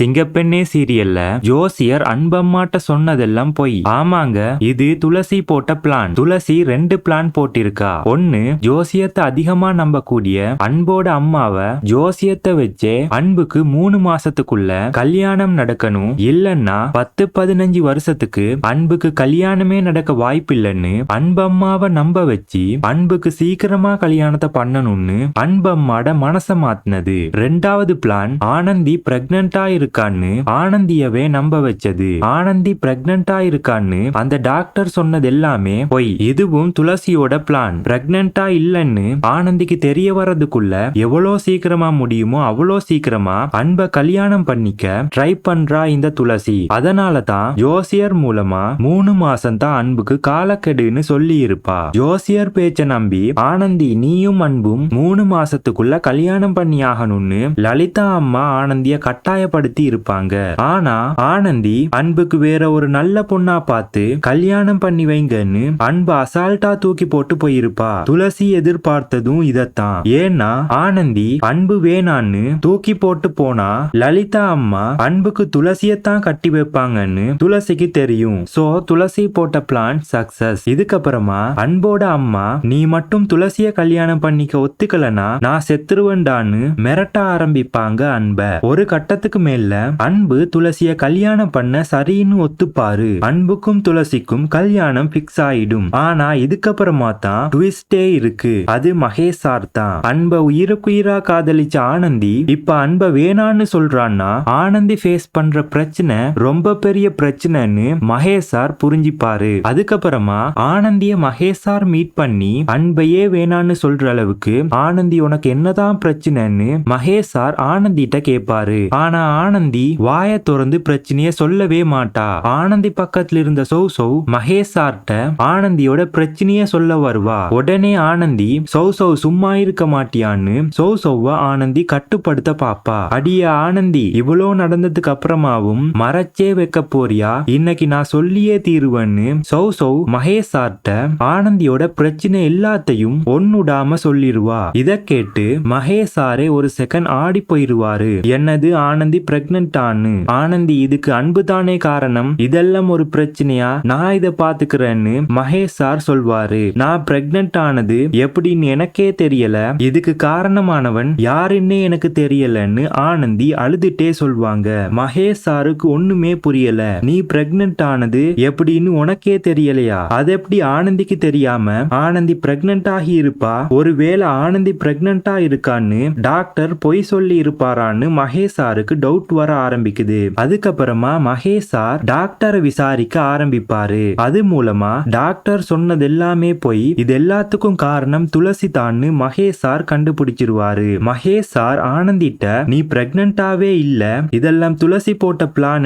சிங்கப்பெண்ணே சீரியல்ல ஜோசியர் அன்பம்மாட்ட சொன்னதெல்லாம் பொய். ஆமாங்க இது துளசி போட்ட பிளான் துளசி ரெண்டு பிளான் போட்டிருக்கா. ஒன்னு ஜோசியத்தை அதிகமா நம்பக்கூடிய அன்போட அம்மாவை ஜோசியத்தை வச்சே அன்புக்கு மூணு மாசத்துக்குள்ள கல்யாணம் நடக்கணும். இல்லன்னா பத்து பதினஞ்சு வருஷத்துக்கு அன்புக்கு கல்யாணமே நடக்க வாய்ப்பில்லைன்னு அன்பம்மாவை நம்ப வச்சு அன்புக்கு சீக்கிரமா கல்யாணத்தை பண்ணணும்னு அன்பம்மாட மனச மாத்தினது. ரெண்டாவது பிளான் ஆனந்தி பிரெக்னண்டா இருக்கான்னு ஆனந்தியவே நம்ப வச்சது. ஆனந்தி பிரெக்னண்டா இருக்கான்னு அந்த டாக்டர் சொன்னது எல்லாமே பொய். இதுவும் துளசியோட பிளான் பிரெக்னண்டா இல்லைன்னு ஆனந்திக்கு தெரிய வர்றதுக்குள்ள எவ்வளோ சீக்கிரமா முடியுமோ அவ்வளோ சீக்கிரமா அன்பை கல்யாணம் பண்ணிக்க ட்ரை பண்றா இந்த துளசி. அதனால தான் ஜோசியர் மூலமா மூணு மாசம் தான் அன்புக்கு காலக்கெடுன்னு சொல்லி இருப்பா ஜோசியர் பேச்ச நம்பி ஆனந்தி நீயும் அன்பும் மூணு மாசத்துக்குள்ள கல்யாணம் பண்ணி ஆகணும்னு லலிதா அம்மா ஆனந்திய கட்டாயப்படுத்தி இருப்பாங்க ஆனா ஆனந்தி அன்புக்கு வேற ஒரு நல்ல பொண்ணா பார்த்து கல்யாணம் பண்ணி வைங்கன்னு அன்பு அசால்ட்டா தூக்கி போட்டு போயிருப்பா. துளசி எதிர்பார்த்ததும் இதத்தான். ஏன்னா ஆனந்தி அன்பு வேணான்னு தூக்கி போட்டு போனா லலிதா அம்மா அன்புக்கு துளசியத்தான் கட்டி வைப்பாங்கன்னு துளசிக்கு தெரியும். சோ துளசி போட்ட பிளான் சக்சஸ் இதுக்கப்புறமா அன்போட அம்மா நீ மட்டும் துளசிய கல்யாணம் பண்ணிக்க ஒத்துக்கலனா நான் செத்துருவேன்டான்னு மிரட்ட ஆரம்பிப்பாங்க அன்ப. ஒரு கட்டத்துக்கு மேல அன்பு துளசிய கல்யாணம் பண்ண சரின்னு ஒத்துப்பாரு. அன்புக்கும் துளசிக்கும் கல்யாணம் பிக்ஸ் ஆயிடும். ஆனா இதுக்கப்புறமா தான் ட்விஸ்டே இருக்கு. அது மகேஷ் சார் தான். அன்ப உயிருக்குயிரா காதலிச்ச ஆனந்தி இப்ப அன்ப வேணான்னு சொல்றான்னா ஆனந்தி ஃபேஸ் பண்ற பிரச்சனை ரொம்ப பெரிய பிரச்சனைன்னு மகேஷ் சார் புரிஞ்சுப்பாரு. அதுக்கப்புறமா ஆனந்திய மகேஷ் சார் மீட் பண்ணி அன்பையே வேணான்னு சொல்ற அளவுக்கு ஆனந்தி உனக்கு என்னதான் பிரச்சனைன்னு மகேஷ் சார் ஆனந்திட்ட கேட்பாரு ஆனா ஆனந்தி வாய திறந்து பிரச்சனைய சொல்லவே மாட்டா. ஆனந்தி பக்கத்துல இருந்த சௌ சௌ மகேஷ் சார்ட்ட ஆனந்தியோட பிரச்சனைய சொல்ல வருவா. உடனே ஆனந்தி சௌ சௌ சும்மா இருக்க மாட்டியான்னு? சௌ சௌவ ஆனந்தி கட்டுப்படுத்த பாப்பா. அடிய ஆனந்தி இவ்வளோ நடந்ததுக்கு அப்புறமாவும் மறைச்சே வைக்க போறியா? இன்னைக்கு நான் சொல்லியே தீருவேன்னு? சௌ சௌ மகேஷ் சார்ட்ட ஆனந்தியோட பிரச்சனை எல்லாத்தையும் ஒன்னுடாம சொல்லிடுவா இத கேட்டு மகேஷ் சாரே ஒரு செகண்ட் ஆடி போயிருவாரு. என்னது ஆனந்தி பிரெக்னன்ட் ஆன்னு. ஆனந்தி இதுக்கு அன்பு தானே காரணம்? இதெல்லாம் ஒரு பிரச்சனையா? நான் இதை பாத்துக்கிறேன்னு மகேஷ் சார் சொல்வாரு. நான் பிரெக்னன்ட் ஆனது எப்படின்னு எனக்கே தெரியல. இதுக்கு காரணமானவன் யாருன்னே எனக்கு தெரியலன்னு ஆனந்தி அழுதுட்டே சொல்வாங்க. மகேஷ் சாருக்கு ஒண்ணுமே புரியல. நீ பிரெக்னன்ட் ஆனது எப்படின்னு உனக்கே தெரியலையா? அது எப்படி ஆனந்திக்கு தெரியாம ஆனந்தி பிரெக்னன்ட் ஆகி இருப்பா? ஒருவேளை ஆனந்தி பிரெக்னன்டா இருக்கான்னு டாக்டர் பொய் சொல்லி இருப்பாரான்னு மகேஷ் சாருக்கு டவுட் வர ஆரம்பிக்குது. அதுக்கப்புறமா மகேஷ் சார் டாக்டரை விசாரிக்க ஆரம்பிப்பாரு. அது மூலமா டாக்டர் சொன்னது எல்லாமே போய் இது எல்லாத்துக்கும் காரணம் துளசி தான்னு மகேஷ் சார் கண்டுபிடிச்சிருவாரு. மகேஷ் சார் ஆனந்திட்ட நீ பிரெக்னண்டாவே இல்ல. இதெல்லாம் துளசி போட்ட பிளான்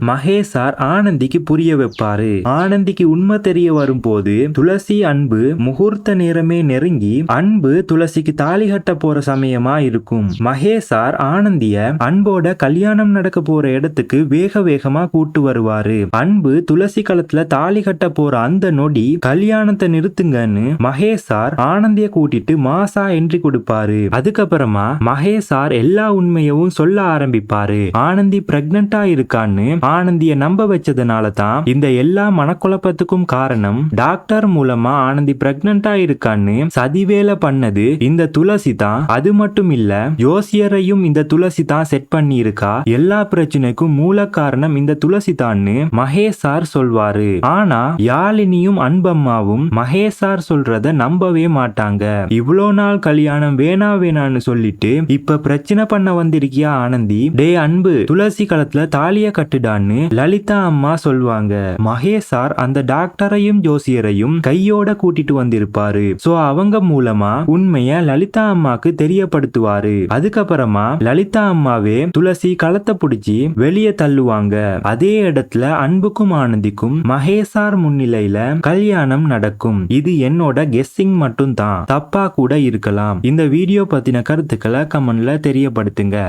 மகேஷ் சார் ஆனந்திக்கு புரிய வைப்பாரு. ஆனந்திக்கு உண்மை தெரிய வரும்போது துளசி அன்பு முகூர்த்த நேரமே நெருங்கி அன்பு துளசிக்கு தாலி கட்ட போற சமயமா இருக்கும். மகேஷ் சார் ஆனந்திய அன்போட கல்யாணம் நடக்க போற இடத்துக்கு வேக வேகமா கூட்டு வருவாரு. அன்பு துளசி களத்துல தாலி கட்ட போற அந்த நொடி கல்யாணத்தை நிறுத்துங்கன்னு மகேஷ் சார் ஆனந்திய கூட்டிட்டு மாசா என்ட்ரி கொடுப்பாரு. அதுக்கப்புறமா மகேஷ் சார் எல்லா உண்மையவும் சொல்ல ஆரம்பிப்பாரு. ஆனந்தி பிரெக்னண்டா இருக்கான்னு ஆனந்திய நம்ப வச்சதுனால தான் இந்த எல்லா மனக்குழப்பத்துக்கும் காரணம் டாக்டர் மூலமா ஆனந்தி பிரெக்னண்டா இருக்கான்னு சதிவேலை பண்ணது இந்த துளசி தான். அது மட்டும் இல்ல யோசியரையும் இந்த துளசி தான் செட் பண்ணி இருக்கா எல்லா பிரச்சனைக்கும் மூல காரணம் இந்த துளசி தான்னு மகேஷ் சார் சொல்வாரு. ஆனா யாழினியும் அன்பம்மாவும் மகேஷ் சார் சொல்றத நம்பவே மாட்டாங்க. இவ்வளோ நாள் கல்யாணம் வேணா வேணான்னு சொல்லிட்டு இப்ப பிரச்சனை பண்ண வந்திருக்கியா ஆனந்தி? டே அன்பு துளசி களத்துல தாலிய கட்டுடான்னு லலிதா அம்மா சொல்வாங்க. மகேஷ் சார் அந்த டாக்டரையும் ஜோசியரையும் கையோட கூட்டிட்டு வந்திருப்பாரு. சோ அவங்க மூலமா உண்மைய லலிதா அம்மாக்கு தெரியப்படுத்துவாரு. அதுக்கப்புறமா லலிதா அம்மாவே துளசி கழுத்தை பிடிச்சி வெளியே தள்ளுவாங்க. அதே இடத்துல அன்புக்கும் ஆனந்திக்கும் மகேசார் முன்னிலையில கல்யாணம் நடக்கும். இது என்னோட கெஸ்ஸிங் மட்டும் தான் தப்பா கூட இருக்கலாம். இந்த வீடியோ பத்தின கருத்துக்களை கமெண்ட்ல தெரியப்படுத்துங்க.